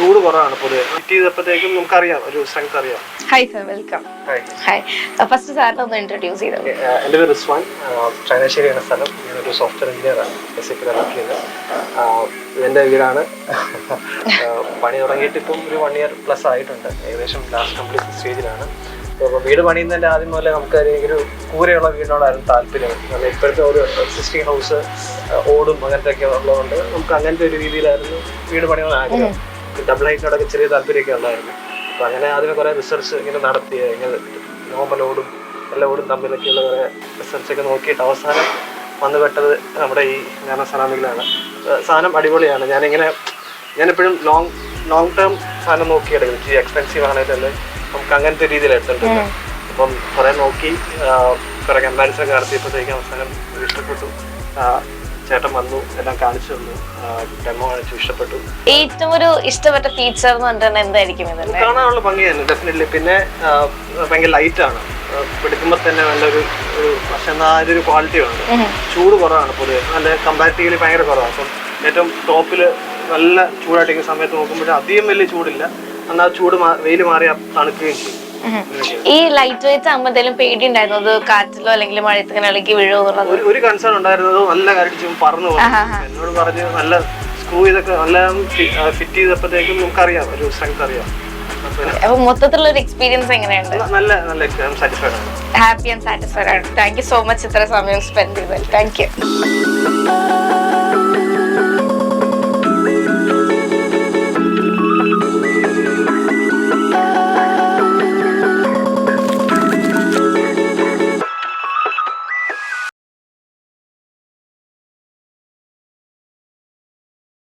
ചൂട് കുറവാണ് പൊതുവെ. ഫിറ്റ് ചെയ്തപ്പോഴത്തേക്കും നമുക്കറിയാം ഒരു സ്ട്രെങ്ത് അറിയാം. Hi sir welcome hi hi first സാറിനെ ഒന്ന് ഇൻട്രൊഡ്യൂസ് ചെയ്തു? ഏഹ് എന്റെ പേര് റിസ്വാൻ. ചങ്ങനാശ്ശേരി എന്ന സ്ഥലം. ഞാനൊരു സോഫ്റ്റ്വെയർ എഞ്ചിനീയറാണ് എസ് എ വർക്ക് ചെയ്യുന്നത്. ആഹ് ഇതെന്റെ വീടാണ്. പണി തുടങ്ങിയിട്ട് ഇപ്പം ഒരു വൺ ഇയർ പ്ലസ് ആയിട്ടുണ്ട്. ഏകദേശം ലാസ്റ്റ് കംപ്ലീറ്റ് സ്റ്റേജിലാണ് അപ്പോൾ വീട് പണിയുന്നതിന്റെ ആദ്യം മുതലേ നമുക്ക് ഒരു കൂരയുള്ള വീടിനോടായിരുന്നു താല്പര്യം. കാരണം ഇപ്പോഴത്തെ ഒരു എക്സിസ്റ്റിംഗ് ഹൗസ് ഓടും അങ്ങനത്തെ ഒക്കെ ഉള്ളതുകൊണ്ട് നമുക്ക് അങ്ങനത്തെ ഒരു രീതിയിലായിരുന്നു വീട് പണിയാൻ ആഗ്രഹം. ഡബിൾ ചെറിയ താല്പര്യമൊക്കെ ഉണ്ടായിരുന്നു. അപ്പോൾ അങ്ങനെ അതിന് കുറേ റിസർച്ച് ഇങ്ങനെ നടത്തി ഇങ്ങനെ നോർമൽ ഓടും എല്ലാ ഓടും തമ്മിലൊക്കെയുള്ള കുറേ റിസർച്ചൊക്കെ നോക്കിയിട്ട് അവസാനം വന്നു പെട്ടത് നമ്മുടെ ഈ ഞാൻ സെറാമിക്കിലാണ് സാധനം അടിപൊളിയാണ്. ഞാനിങ്ങനെ ഞാനെപ്പോഴും ലോങ് ലോങ് ടേം സാധനം നോക്കിയെടുക്കും. ഇച്ചിരി എക്സ്പെൻസീവ് ആണെങ്കിൽ തന്നെ. നമുക്ക് അങ്ങനത്തെ രീതിയിൽ എടുത്തിട്ടുണ്ട് അപ്പം കുറേ നോക്കി കുറേ കമ്പാരിസൺ നടത്തിയപ്പോഴത്തേക്കും അവസാനം ഇഷ്ടപ്പെട്ടു. ചേട്ടൻ വന്നു എല്ലാം കാണിച്ചു തന്നു. ഡെമോ കാണിച്ചു ഇഷ്ടപ്പെട്ടു. ഏറ്റവും ഒരു ഇഷ്ടപ്പെട്ട ഫീച്ചർ എന്ന് പറഞ്ഞിട്ടുണ്ടെങ്കിൽ എന്തായിരിക്കും ഇതിന്റെ കാണാനുള്ള ഭംഗിയാണ് ഡെഫിനറ്റ്ലി പിന്നെ ഭയങ്കര ലൈറ്റ് ആണ്. പിടിക്കുമ്പോൾ തന്നെ നല്ലൊരു ഒരു പക്ഷെ എന്നാൽ ക്വാളിറ്റി ഉണ്ട് ചൂട് കുറവാണ് പൊതുവെ. നല്ല കമ്പാരിറ്റീവ്ലി ഭയങ്കര കുറവാണ്. അപ്പം ഏറ്റവും ടോപ്പിൽ നല്ല ചൂടായിട്ടിരിക്കുന്ന സമയത്ത് നോക്കുമ്പോൾ അധികം വലിയ ചൂടില്ല. എന്നാൽ ചൂട് വെയിൽ മാറി തണുക്കുകയും ചെയ്യും. ഈ ലൈറ്റ് വെയിറ്റ് ആകുമ്പോൾ എന്തെങ്കിലും പേടി ഉണ്ടായിരുന്നത് കാറ്റിലോ അല്ലെങ്കിൽ മഴയത്ത് ഇളക്കി ഇളകി വീഴുമോ ഒരു കൺസേൺ ഉണ്ടായിരുന്നത് നല്ല കാര്യം പറഞ്ഞു എന്നോട് പറഞ്ഞ് നല്ല സ്ക്രൂ ഇതൊക്കെ നല്ല ഫിറ്റ് ചെയ്തപ്പോഴത്തേക്കും നമുക്കറിയാം ഒരു സ്ട്രെങ്ത് അറിയാം. മൊത്തത്തിലുള്ള ഒരു എക്സ്പീരിയൻസ് എങ്ങനെയുണ്ട്? നല്ല നല്ല സാറ്റിസ്ഫൈഡ് ആണ്. ഹാപ്പി ആൻഡ് സാറ്റിസ്ഫൈഡ് ആണ്. താങ്ക് യു സോ മച്ച് ഇത്ര സമയം സ്പെൻഡ് ചെയ്തത് താങ്ക് യു